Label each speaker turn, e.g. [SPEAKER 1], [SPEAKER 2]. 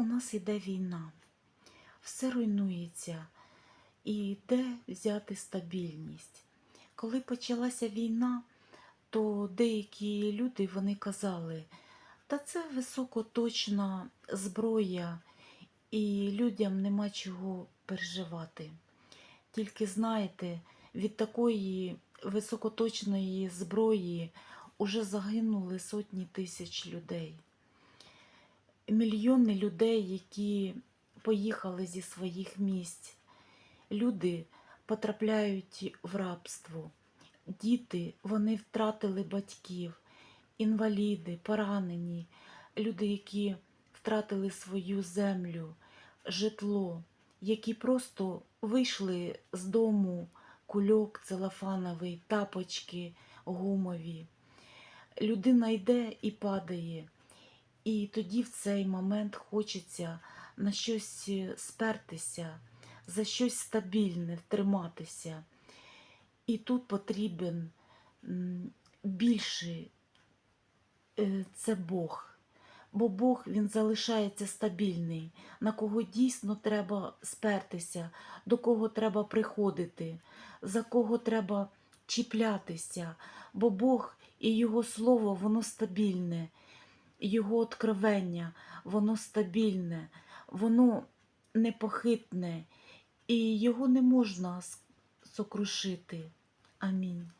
[SPEAKER 1] у нас іде війна, все руйнується, і де взяти стабільність. Коли почалася війна, то деякі люди вони казали, та це високоточна зброя, і людям нема чого переживати. Тільки знаєте, від такої високоточної зброї уже загинули сотні тисяч людей. Мільйони людей, які поїхали зі своїх місць. Люди потрапляють в рабство. Діти вони втратили батьків, інваліди, поранені, люди, які втратили свою землю, житло, які просто вийшли з дому кульок целофановий, тапочки гумові. Людина йде і падає. І тоді в цей момент хочеться на щось е, спертися, за щось стабільне триматися. І тут потрібен більший е, це Бог. Бо Бог він залишається стабільний, на кого дійсно треба спертися, до кого треба приходити, за кого треба чіплятися. Бо Бог і Його Слово воно стабільне, Його откровення, воно стабільне, воно непохитне, і його не можна сокрушити. Амінь.